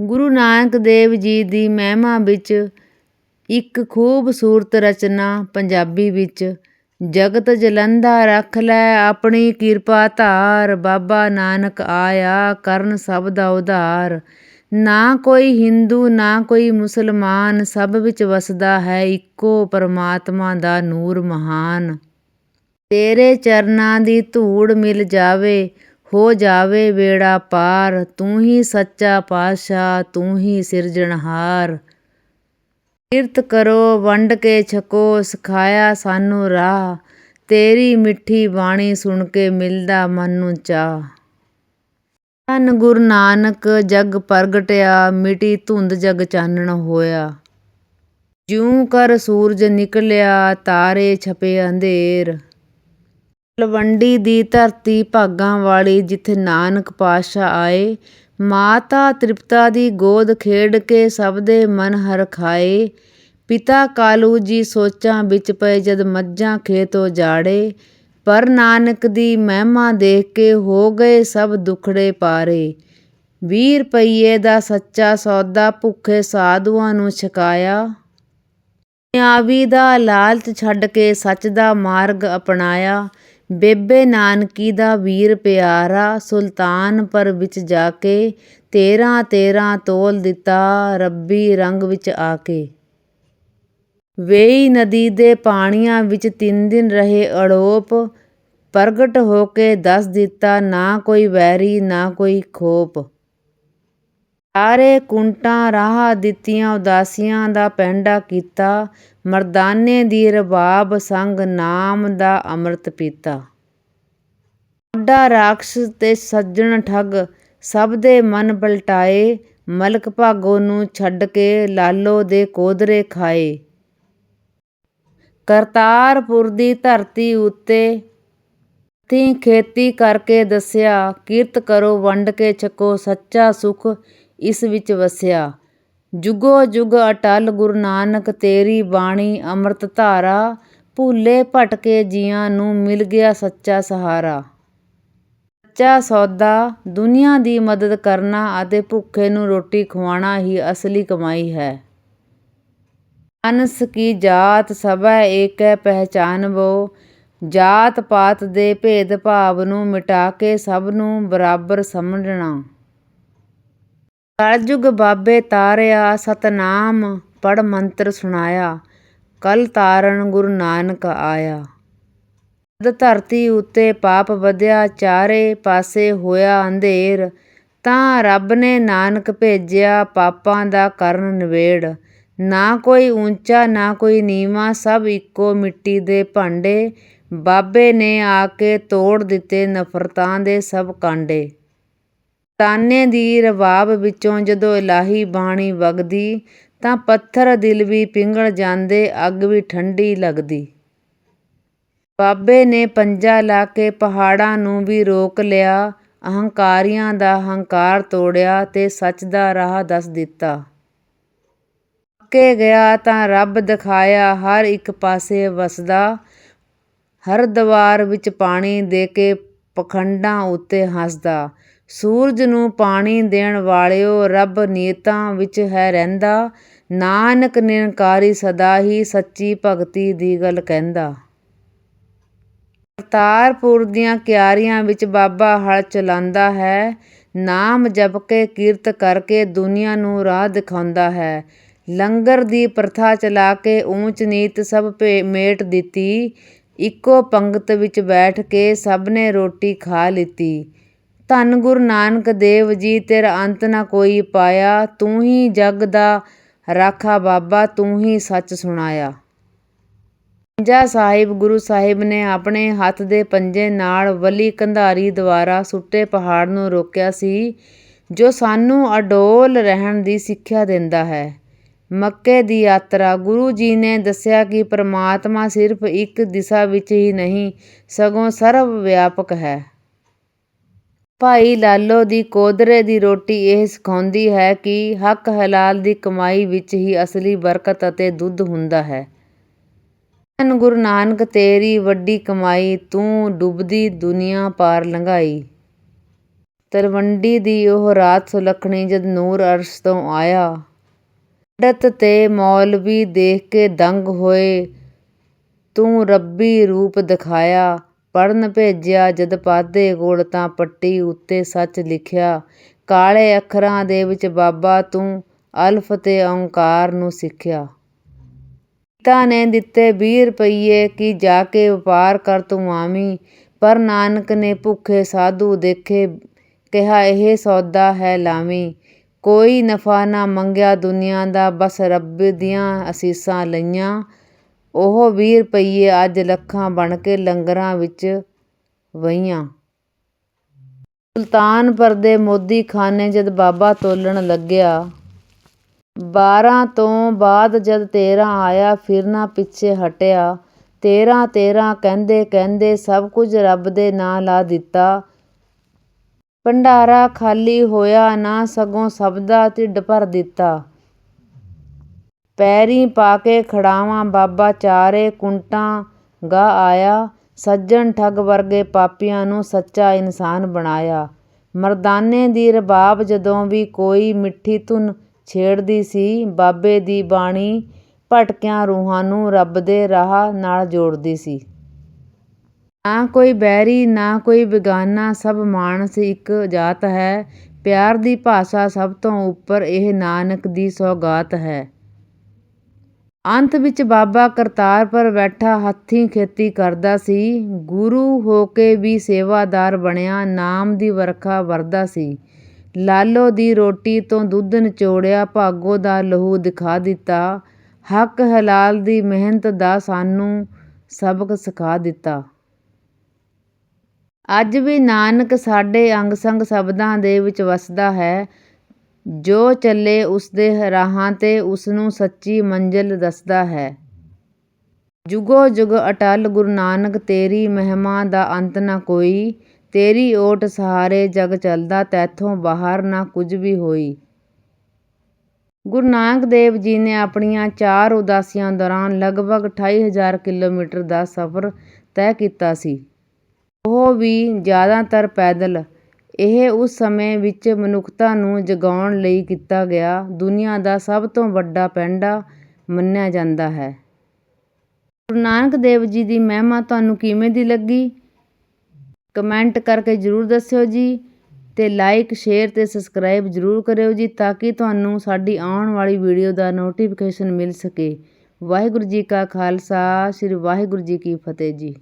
ਗੁਰੂ ਨਾਨਕ ਦੇਵ ਜੀ ਦੀ ਮਹਿਮਾ ਵਿੱਚ ਇੱਕ ਖੂਬਸੂਰਤ ਰਚਨਾ ਪੰਜਾਬੀ ਵਿੱਚ, ਜਗਤ ਜਲੰਧਾ ਰੱਖ ਲੈ ਆਪਣੀ ਕਿਰਪਾ ਧਾਰ, ਬਾਬਾ ਨਾਨਕ ਆਇਆ ਕਰਨ ਸਭ ਦਾ ਉਧਾਰ। ਨਾ ਕੋਈ ਹਿੰਦੂ, ਨਾ ਕੋਈ ਮੁਸਲਮਾਨ, ਸਭ ਵਿੱਚ ਵਸਦਾ ਹੈ ਇੱਕੋ ਪਰਮਾਤਮਾ ਦਾ ਨੂਰ ਮਹਾਨ। ਤੇਰੇ ਚਰਨਾਂ ਦੀ ਧੂੜ ਮਿਲ ਜਾਵੇ ਹੋ ਜਾਵੇ ਬੇੜਾ ਪਾਰ, ਤੂੰ ਹੀ ਸੱਚਾ ਪਾਤਸ਼ਾਹ, ਤੂੰ ਹੀ ਸਿਰਜਣਹਾਰ ਕਿਰਤ ਕਰੋ, ਵੰਡ ਕੇ ਛਕੋ, ਸਿਖਾਇਆ ਸਾਨੂੰ ਰਾਹ। ਤੇਰੀ ਮਿੱਠੀ ਬਾਣੀ ਸੁਣ ਕੇ ਮਿਲਦਾ ਮਨ ਨੂੰ ਚਾਹ। ਧੰਨ ਗੁਰੂ ਨਾਨਕ, ਜਗ ਪ੍ਰਗਟਿਆ, ਮਿਟੀ ਧੁੰਦ ਜਗ ਚਾਨਣ ਹੋਇਆ। ਜਿਉਂ ਕਰ ਸੂਰਜ ਨਿਕਲਿਆ, ਤਾਰੇ ਛਪੇ ਅੰਧੇਰ। ਤਲਵੰਡੀ ਦੀ ਧਰਤੀ ਭਾਗਾਂ ਵਾਲੀ ਜਿੱਥੇ ਨਾਨਕ ਪਾਤਸ਼ਾਹ ਆਏ, ਮਾਤਾ ਤ੍ਰਿਪਤਾ ਦੀ ਗੋਦ ਖੇਡ ਕੇ ਸਭ ਦੇ ਮਨ ਹਰਖਾਏ। ਪਿਤਾ ਕਾਲੂ ਜੀ ਸੋਚਾਂ ਵਿੱਚ ਪਏ ਜਦ ਮੱਝਾਂ ਖੇਤੋਂ ਜਾੜੇ। ਪਰ ਨਾਨਕ ਦੀ ਮਹਿਮਾ ਦੇਖ ਕੇ ਹੋ ਗਏ ਸਭ ਦੁਖੜੇ ਪਾਰੇ। ਵੀਹ ਰੁਪਈਏ ਦਾ ਸੱਚਾ ਸੌਦਾ ਭੁੱਖੇ ਸਾਧੂਆਂ ਨੂੰ ਛਕਾਇਆ। ਦੁਨਿਆਵੀ ਦਾ ਲਾਲਚ ਛੱਡ ਕੇ ਸੱਚ ਦਾ ਮਾਰਗ ਅਪਣਾਇਆ। ਬੇਬੇ ਨਾਨਕੀ ਦਾ ਵੀਰ ਪਿਆਰਾ ਸੁਲਤਾਨਪੁਰ ਵਿੱਚ ਜਾ ਕੇ ਤੇਰਾਂ ਤੇਰਾਂ ਤੋਲ ਦਿੱਤਾ ਰੱਬੀ ਰੰਗ ਵਿੱਚ ਆ ਕੇ। ਵੇਈ ਨਦੀ ਦੇ ਪਾਣੀਆਂ ਵਿੱਚ ਤਿੰਨ ਦਿਨ ਰਹੇ ਅੜੋਪ, ਪ੍ਰਗਟ ਹੋ ਕੇ ਦੱਸ ਦਿੱਤਾ, ਨਾ ਕੋਈ ਵੈਰੀ, ਨਾ ਕੋਈ ਖੋਪ। ਸਾਰੇ ਕੁੰਟਾਂ ਰਾਹ ਦਿੱਤੀਆਂ ਉਦਾਸੀਆਂ ਦਾ ਪੈਂਡਾ ਕੀਤਾ, ਮਰਦਾਨੇ ਦੀ ਰਬਾਬ ਸੰਗ ਨਾਮ ਦਾ ਅੰਮ੍ਰਿਤ ਪੀਤਾ। ਅੱਡਾ ਰਾਖਸ਼ ਤੇ ਸੱਜਣ ਠੱਗ ਸਭ ਦੇ ਮਨ ਪਲਟਾਏ, ਮਲਕ ਭਾਗੋ ਨੂੰ ਛੱਡ ਕੇ ਲਾਲੋ ਦੇ ਕੋਦਰੇ ਖਾਏ। ਕਰਤਾਰਪੁਰ ਦੀ ਧਰਤੀ ਉੱਤੇ ਤੀ ਖੇਤੀ ਕਰਕੇ ਦੱਸਿਆ, ਕਿਰਤ ਕਰੋ ਵੰਡ ਕੇ ਛਕੋ ਸੱਚਾ ਸੁਖ ਇਸ ਵਿੱਚ ਵਸਿਆ। ਜੁਗੋ ਜੁਗ ਅਟਲ ਗੁਰੂ ਨਾਨਕ, ਤੇਰੀ ਬਾਣੀ ਅੰਮ੍ਰਿਤ ਧਾਰਾ, ਭੁੱਲੇ ਭਟਕੇ ਜੀਆਂ ਨੂੰ ਮਿਲ ਗਿਆ ਸੱਚਾ ਸਹਾਰਾ। ਸੱਚਾ ਸੌਦਾ ਦੁਨੀਆ ਦੀ ਮਦਦ ਕਰਨਾ ਅਤੇ ਭੁੱਖੇ ਨੂੰ ਰੋਟੀ ਖਵਾਉਣਾ ਹੀ ਅਸਲੀ ਕਮਾਈ ਹੈ। ਅਨਸ ਕੀ ਜਾਤ ਸਭੈ ਏਕੈ ਪਹਿਚਾਨਵੋ ਜਾਤ ਪਾਤ ਦੇ ਭੇਦ ਭਾਵ ਨੂੰ ਮਿਟਾ ਕੇ ਸਭ ਨੂੰ ਬਰਾਬਰ ਸਮਝਣਾ। ਕਲਯੁਗ ਬਾਬੇ ਤਾਰਿਆ, ਸਤਨਾਮ ਪੜ ਮੰਤਰ ਸੁਣਾਇਆ, ਕਲ ਤਾਰਨ ਗੁਰੂ ਨਾਨਕ ਆਇਆ। ਜਦ ਧਰਤੀ ਉੱਤੇ ਪਾਪ ਵਧਿਆ, ਚਾਰੇ ਪਾਸੇ ਹੋਇਆ ਅੰਧੇਰ, ਤਾਂ ਰੱਬ ਨੇ ਨਾਨਕ ਭੇਜਿਆ ਪਾਪਾਂ ਦਾ ਕਰਨ ਨਿਬੇੜ ਨਾ ਕੋਈ ਉੱਚਾ ਨਾ ਕੋਈ ਨੀਵਾਂ, ਸਭ ਇੱਕੋ ਮਿੱਟੀ ਦੇ ਭਾਂਡੇ। ਬਾਬੇ ਨੇ ਆ ਕੇ ਤੋੜ ਦਿੱਤੇ ਨਫ਼ਰਤਾਂ ਦੇ ਸਭ ਕਾਂਡੇ। ਤਾਨੇ ਦੀ ਰਬਾਬ ਵਿੱਚੋਂ ਜਦੋਂ ਇਲਾਹੀ ਬਾਣੀ ਵਗਦੀ, ਤਾਂ ਪੱਥਰ ਦਿਲ ਵੀ ਪਿੰਗਲ ਜਾਂਦੇ, ਅੱਗ ਵੀ ਠੰਡੀ ਲੱਗਦੀ। ਬਾਬੇ ਨੇ ਪੰਜਾ ਲਾ ਕੇ ਪਹਾੜਾਂ ਨੂੰ ਵੀ ਰੋਕ ਲਿਆ, ਅਹੰਕਾਰੀਆਂ ਦਾ ਹੰਕਾਰ ਤੋੜਿਆ ਤੇ ਸੱਚ ਦਾ ਰਾਹ ਦੱਸ ਦਿੱਤਾ। ਅੱਕੇ ਗਿਆ ਤਾਂ ਰੱਬ ਦਿਖਾਇਆ ਹਰ ਇੱਕ ਪਾਸੇ ਵਸਦਾ, ਹਰ ਦਵਾਰ ਵਿੱਚ ਪਾਣੀ ਦੇ ਕੇ ਪਖੰਡਾਂ ਉੱਤੇ ਹੱਸਦਾ। ਸੂਰਜ ਨੂੰ ਪਾਣੀ ਦੇਣ ਵਾਲਿਓ ਰੱਬ ਨੀਤਾਂ ਵਿੱਚ ਹੈ ਰਹਿੰਦਾ। ਨਾਨਕ ਨਿਰੰਕਾਰੀ ਸਦਾ ਹੀ ਸੱਚੀ ਭਗਤੀ ਦੀ ਗੱਲ ਕਹਿੰਦਾ। ਕਰਤਾਰਪੁਰ ਦੀਆਂ ਕਿਆਰੀਆਂ ਵਿੱਚ ਬਾਬਾ ਹਲ ਚਲਾਉਂਦਾ ਹੈ। ਨਾਮ ਜਪ ਕੇ ਕੀਰਤ ਕਰਕੇ ਦੁਨੀਆ ਨੂੰ ਰਾਹ ਦਿਖਾਉਂਦਾ ਹੈ। ਲੰਗਰ ਦੀ ਪ੍ਰਥਾ ਚਲਾ ਕੇ ਊਚ ਨੀਤ ਸਭ ਮੇਟ ਦਿੱਤੀ। ਇੱਕੋ ਪੰਗਤ ਵਿੱਚ ਬੈਠ ਕੇ ਸਭ ਨੇ ਰੋਟੀ ਖਾ ਲਿੱਤੀ। ਧੰਨ ਗੁਰੂ ਨਾਨਕ ਦੇਵ ਜੀ, ਤੇਰਾ ਅੰਤ ਨਾ ਕੋਈ ਪਾਇਆ। ਤੂੰ ਹੀ ਜਗ ਦਾ ਰਾਖਾ ਬਾਬਾ, ਤੂੰ ਹੀ ਸੱਚ ਸੁਣਾਇਆ। ਪੰਜਾ ਸਾਹਿਬ, ਗੁਰੂ ਸਾਹਿਬ ਨੇ ਆਪਣੇ ਹੱਥ ਦੇ ਪੰਜੇ ਨਾਲ ਵਲੀ ਕੰਧਾਰੀ ਦੁਆਰਾ ਸੁੱਟੇ ਪਹਾੜ ਨੂੰ ਰੋਕਿਆ ਸੀ, ਜੋ ਸਾਨੂੰ ਅਡੋਲ ਰਹਿਣ ਦੀ ਸਿੱਖਿਆ ਦਿੰਦਾ ਹੈ। ਮੱਕੇ ਦੀ ਯਾਤਰਾ, ਗੁਰੂ ਜੀ ਨੇ ਦੱਸਿਆ ਕਿ ਪ੍ਰਮਾਤਮਾ ਸਿਰਫ ਇੱਕ ਦਿਸ਼ਾ ਵਿੱਚ ਹੀ ਨਹੀਂ, ਸਗੋਂ ਸਰਵ ਵਿਆਪਕ ਹੈ। ਭਾਈ ਲਾਲੋ ਦੀ ਕੋਦਰੇ ਦੀ ਰੋਟੀ ਇਹ ਸਿਖਾਉਂਦੀ ਹੈ ਕਿ ਹੱਕ ਹਲਾਲ ਦੀ ਕਮਾਈ ਵਿੱਚ ਹੀ ਅਸਲੀ ਬਰਕਤ ਅਤੇ ਦੁੱਧ ਹੁੰਦਾ ਹੈ। ਧੰਨ ਗੁਰੂ ਨਾਨਕ, ਤੇਰੀ ਵੱਡੀ ਕਮਾਈ, ਤੂੰ ਡੁੱਬਦੀ ਦੁਨੀਆ ਪਾਰ ਲੰਘਾਈ। ਤਲਵੰਡੀ ਦੀ ਉਹ ਰਾਤ ਸੁਲੱਖਣੀ ਜਦ ਨੂਰ ਅਰਸ਼ ਤੋਂ ਆਇਆ। ਪੰਡਤ ਤੇ ਮੌਲਵੀ ਦੇਖ ਕੇ ਦੰਗ ਹੋਏ। ਤੂੰ ਰੱਬੀ ਰੂਪ ਦਿਖਾਇਆ। ਪੜ੍ਹਨ ਭੇਜਿਆ, ਜਦ ਪਾਧੇ ਕੋਲ ਤਾਂ ਪੱਟੀ ਉੱਤੇ ਸੱਚ ਲਿਖਿਆ, ਕਾਲੇ ਅੱਖਰਾਂ ਦੇ ਵਿੱਚ ਬਾਬਾ ਤੂੰ ਅਲਫ ਤੇ ਓਂਕਾਰ ਨੂੰ ਸਿੱਖਿਆ। ਪਿਤਾ ਨੇ ਦਿੱਤੇ ਵੀਹ ਰੁਪਈਏ ਕਿ ਜਾ ਕੇ ਵਪਾਰ ਕਰ ਤੂੰ ਆਵੀਂ, ਪਰ ਨਾਨਕ ਨੇ ਭੁੱਖੇ ਸਾਧੂ ਦੇਖੇ, ਕਿਹਾ ਇਹ ਸੌਦਾ ਹੈ ਲਾਵੀਂ। ਕੋਈ ਨਫਾ ਨਾ ਮੰਗਿਆ ਦੁਨੀਆ ਦਾ, ਬਸ ਰੱਬ ਦੀਆਂ ਅਸੀਸਾਂ ਲਈਆਂ। ਉਹ ਵੀਹ ਰੁਪਈਏ ਅੱਜ ਲੱਖਾਂ ਬਣ ਕੇ ਲੰਗਰਾਂ ਵਿੱਚ ਵਹੀਆਂ। ਸੁਲਤਾਨਪੁਰ ਦੇ ਮੋਦੀ ਖਾਨੇ ਜਦ ਬਾਬਾ ਤੋਲਣ ਲੱਗਿਆ। ਬਾਰਾਂ ਤੋਂ ਬਾਅਦ ਜਦ ਤੇਰਾਂ ਆਇਆ ਫਿਰ ਨਾ ਪਿੱਛੇ ਹਟਿਆ। ਤੇਰਾਂ ਤੇਰਾਂ ਕਹਿੰਦੇ ਕਹਿੰਦੇ ਸਭ ਕੁਝ ਰੱਬ ਦੇ ਨਾਂ ਲਾ ਦਿੱਤਾ। ਭੰਡਾਰਾ ਖਾਲੀ ਹੋਇਆ, ਨਾ ਸਗੋਂ ਸਭ ਦਾ ਢਿੱਡ ਭਰ ਦਿੱਤਾ। ਪੈਰੀਂ ਪਾ ਕੇ ਖੜਾਵਾਂ, ਬਾਬਾ ਚਾਰੇ ਕੁੰਟਾਂ ਗਾ ਆਇਆ। ਸੱਜਣ ਠੱਗ ਵਰਗੇ ਪਾਪੀਆਂ ਨੂੰ ਸੱਚਾ ਇਨਸਾਨ ਬਣਾਇਆ। ਮਰਦਾਨੇ ਦੀ ਰਬਾਬ ਜਦੋਂ ਵੀ ਕੋਈ ਮਿੱਠੀ ਧੁਨ ਛੇੜਦੀ ਸੀ, ਬਾਬੇ ਦੀ ਬਾਣੀ ਭਟਕਿਆਂ ਰੂਹਾਂ ਨੂੰ ਰੱਬ ਦੇ ਰਾਹ ਨਾਲ ਜੋੜਦੀ ਸੀ। ਨਾ ਕੋਈ ਬੈਰੀ, ਨਾ ਕੋਈ ਬੇਗਾਨਾ, ਸਭ ਮਾਨਸ ਇੱਕ ਜਾਤ ਹੈ। ਪਿਆਰ ਦੀ ਭਾਸ਼ਾ ਸਭ ਤੋਂ ਉੱਪਰ, ਇਹ ਨਾਨਕ ਦੀ ਸੌਗਾਤ ਹੈ। ਅੰਤ ਵਿੱਚ ਬਾਬਾ ਕਰਤਾਰਪੁਰ ਬੈਠਾ ਹੱਥੀਂ ਖੇਤੀ ਕਰਦਾ ਸੀ। ਗੁਰੂ ਹੋ ਕੇ ਵੀ ਸੇਵਾਦਾਰ ਬਣਿਆ, ਨਾਮ ਦੀ ਵਰਖਾ ਵਰਦਾ ਸੀ। ਲਾਲੋ ਦੀ ਰੋਟੀ ਤੋਂ ਦੁੱਧ ਨਿਚੋੜਿਆ, ਭਾਗੋ ਦਾ ਲਹੂ ਦਿਖਾ ਦਿੱਤਾ। ਹੱਕ ਹਲਾਲ ਦੀ ਮਿਹਨਤ ਦਾ ਸਾਨੂੰ ਸਬਕ ਸਿਖਾ ਦਿੱਤਾ। ਅੱਜ ਵੀ ਨਾਨਕ ਸਾਡੇ ਅੰਗ ਸੰਗ ਸ਼ਬਦਾਂ ਦੇ ਵਿੱਚ ਵਸਦਾ ਹੈ। ਜੋ ਚੱਲੇ ਉਸਦੇ ਰਾਹਾਂ ਤੇ ਉਸਨੂੰ ਸੱਚੀ ਮੰਜ਼ਿਲ ਦੱਸਦਾ ਹੈ। ਜੁਗੋ ਜੁਗ ਅਟਲ ਗੁਰੂ ਨਾਨਕ, ਤੇਰੀ ਮਹਿਮਾ ਦਾ ਅੰਤ ਨਾ ਕੋਈ। ਤੇਰੀ ਓਟ ਸਹਾਰੇ ਜਗ ਚੱਲਦਾ, ਤੈਥੋਂ ਬਾਹਰ ਨਾ ਕੁਝ ਵੀ ਹੋਈ। ਗੁਰੂ ਨਾਨਕ ਦੇਵ ਜੀ ਨੇ ਆਪਣੀਆਂ ਚਾਰ ਉਦਾਸੀਆਂ ਦੌਰਾਨ ਲਗਭਗ ਅਠਾਈ ਹਜ਼ਾਰ ਕਿਲੋਮੀਟਰ ਦਾ ਸਫ਼ਰ ਤੈਅ ਕੀਤਾ ਸੀ। ਉਹ ਵੀ ਜ਼ਿਆਦਾਤਰ ਪੈਦਲ ਇਹ ਉਸ ਸਮੇਂ ਵਿੱਚ ਮਨੁੱਖਤਾ ਨੂੰ ਜਗਾਉਣ ਲਈ ਕੀਤਾ ਗਿਆ ਦੁਨੀਆ ਦਾ ਸਭ ਤੋਂ ਵੱਡਾ ਪੈਂਡਾ ਮੰਨਿਆ ਜਾਂਦਾ ਹੈ। ਗੁਰੂ ਨਾਨਕ ਦੇਵ ਜੀ ਦੀ ਮਹਿਮਾ ਤੁਹਾਨੂੰ ਕਿਵੇਂ ਦੀ ਲੱਗੀ? ਕਮੈਂਟ ਕਰਕੇ ਜ਼ਰੂਰ ਦੱਸਿਓ ਜੀ ਤੇ ਲਾਈਕ, ਸ਼ੇਅਰ ਤੇ ਸਬਸਕ੍ਰਾਈਬ ਜ਼ਰੂਰ ਕਰਿਓ ਜੀ ਤਾਂ ਕਿ ਤੁਹਾਨੂੰ ਸਾਡੀ ਆਉਣ ਵਾਲੀ ਵੀਡੀਓ ਦਾ ਨੋਟੀਫਿਕੇਸ਼ਨ ਮਿਲ ਸਕੇ। ਵਾਹਿਗੁਰੂ ਜੀ ਕਾ ਖਾਲਸਾ, ਸ੍ਰੀ ਵਾਹਿਗੁਰੂ ਜੀ ਕੀ ਫਤਿਹ ਜੀ।